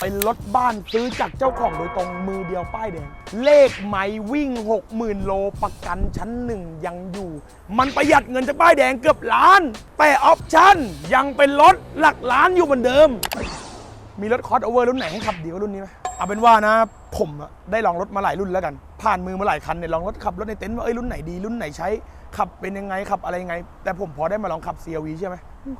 เป็นรถบ้านซื้อจากเจ้าของโดยตรงมือเดียวป้ายแดง เลขไม้วิ่ง 60,000 โลประกันชั้นหนึ่งยังอยู่ มันประหยัดเงินจากป้ายแดงเกือบล้าน แต่ออปชั่นยังเป็นรถหลักล้านอยู่เหมือนเดิม มีรถคอสโอเวอร์รุ่นไหนให้ขับดีกว่ารุ่นนี้ไหมเอาเป็นว่านะผมอะได้ลองรถมาหลายรุ่นแล้วกัน ผ่านมือมาหลายคันเนี่ยลองรถขับรถในเต็นท์ว่าเอ้ยรุ่นไหนดีรุ่นไหนใช้ ขับเป็นยังไงขับอะไรยังไง แต่ผมพอได้มาลองขับ CRV ใช่ไหม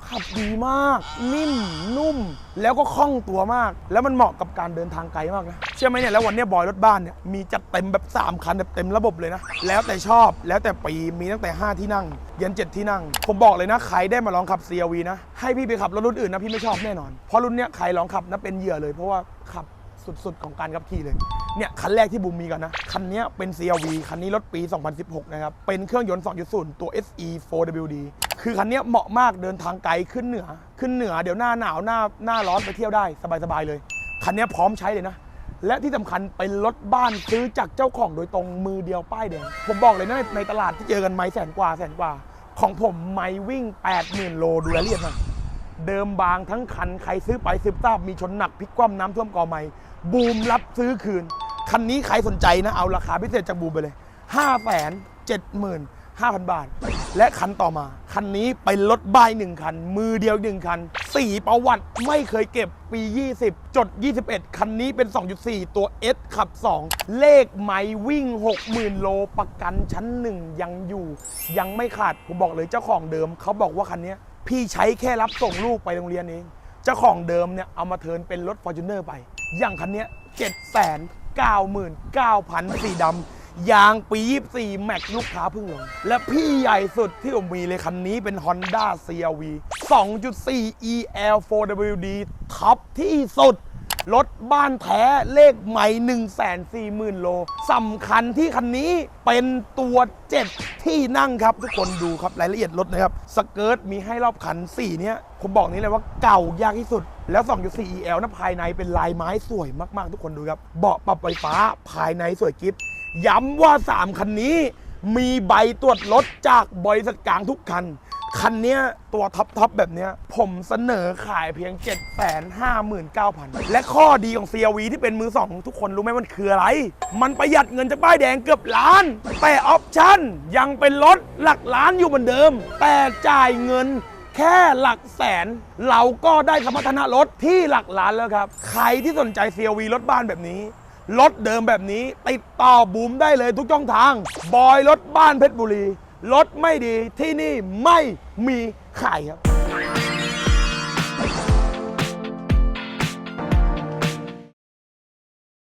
ขับดีมาก นิ่มนุ่ม แล้วก็คล่องตัวมาก แล้วมันเหมาะกับการเดินทางไกลมากนะเชื่อไหมเนี่ยแล้ววันนี้บอยรถบ้านเนี่ยมีจัดเต็มแบบ 3 คันแบบเต็มระบบเลยนะ แล้วแต่ชอบแล้วแต่ปีมีตั้งแต่ 5 ที่นั่ง เยัน7 ที่นั่ง ผมบอกเลยนะใครได้มาลองขับ CRV นะให้พี่ไปขับรถรุ่นอื่นนะพี่ไม่ชอบแน่นอนเพราะรุ่นเนี้ยใครลองขับนะเป็นเหยื่อเลยเพราะว่าขับ สุดๆ ของการขับขี่เลย เนี่ยคันแรกที่บูมมีกันนะ คันนี้เป็น CRV คันนี้รถปี 2016 นะครับ เป็นเครื่องยนต์ 2.0 ตัว SE 4WD คือคันนี้เหมาะมากเดินทางไกลขึ้นเหนือ ขึ้นเหนือเดี๋ยวหน้าหนาวหน้าหน้าร้อนไปเที่ยวได้สบายๆเลย คันนี้พร้อมใช้เลยนะ และที่สำคัญเป็นรถบ้านซื้อจากเจ้าของโดยตรงมือเดียวป้ายแดง ผมบอกเลยนะในในตลาดที่เจอกันไม้แสนกว่าแสนกว่า ของผมไม้วิ่ง 80,000 โลดูแลเรียบหน่อย เดิมบางทั้งคัน ใครซื้อไปซื้อทราบมีชนหนักพลิกคว่ำน้ำท่วมกอไม้บูมรับซื้อคืน คันนี้ใครสนใจนะ เอาราคาพิเศษจากบูมไปเลย 5 7 5 0 0 0 บาท และคันต่อมา คันนี้เป็นรถบายหนึ่งคัน มือเดียวหนึ่งคันสี่ประวัติไม่เคยเก็บปี 20 จด 21 คันนี้เป็น 2.4 ตัว S ขับ 2 เลขไม้วิ่ง 60,000 โลประกันชั้นหนึ่งยังอยู่ ยังไม่ขาด ผมบอกเลยเจ้าของเดิม เขาบอกว่าคันนี้ พี่ใช้แค่รับส่งลูกไปโรงเรียนเองเจ้าของเดิมเนี่ยเอามาเทิร์นเป็นรถฟอร์จูเนอร์ไป อย่างคันเนี้ย7 9 9 0 0 0สีดำยางปีสี่แม็กลูกค้าเพิ่งลง และพี่ใหญ่สุดที่ผมมีเลยคันนี้เป็น Honda CRV 2.4 EL 4WD ท็อปที่สุด รถบ้านแท้เลขใหม่ 1 4 0 0 0 0 โลสำคัญที่คันนี้เป็นตัว 7 ที่นั่งครับ ทุกคนดูครับรายละเอียดรถนะครับ สเกิร์ตมีให้รอบคัน 4 เนี้ยผมบอกนี้เลยว่าเก่ายากที่สุด แล้ว 2.4 EL นะภายในเป็นลายไม้สวยมากๆ ทุกคนดูครับ เบาะปรับไฟฟ้าภายในสวยกิฟย้ำว่า 3 คันนี้ มีใบตรวจรถจากบริษัทกลางทุกคัน คันเนี้ยตัวท็อปทอปแบบเนี้ยผมเสนอขายเพียง 759,000 และข้อดีของ CRV ที่เป็นมือสองทุกคนรู้ไหมมันคืออะไร มันประหยัดเงินจากป้ายแดงเกือบล้าน แต่ออปชั่นยังเป็นรถหลักล้านอยู่เหมือนเดิม แต่จ่ายเงินแค่หลักแสน เราก็ได้สมรรถนะรถที่หลักล้านแล้วครับ ใครที่สนใจ CRV รถบ้านแบบนี้รถเดิมแบบนี้ ติดต่อบูมได้เลยทุกช่องทาง บอยรถบ้านเพชรบุรี รถไม่ดีที่นี่ไม่มีขายครับ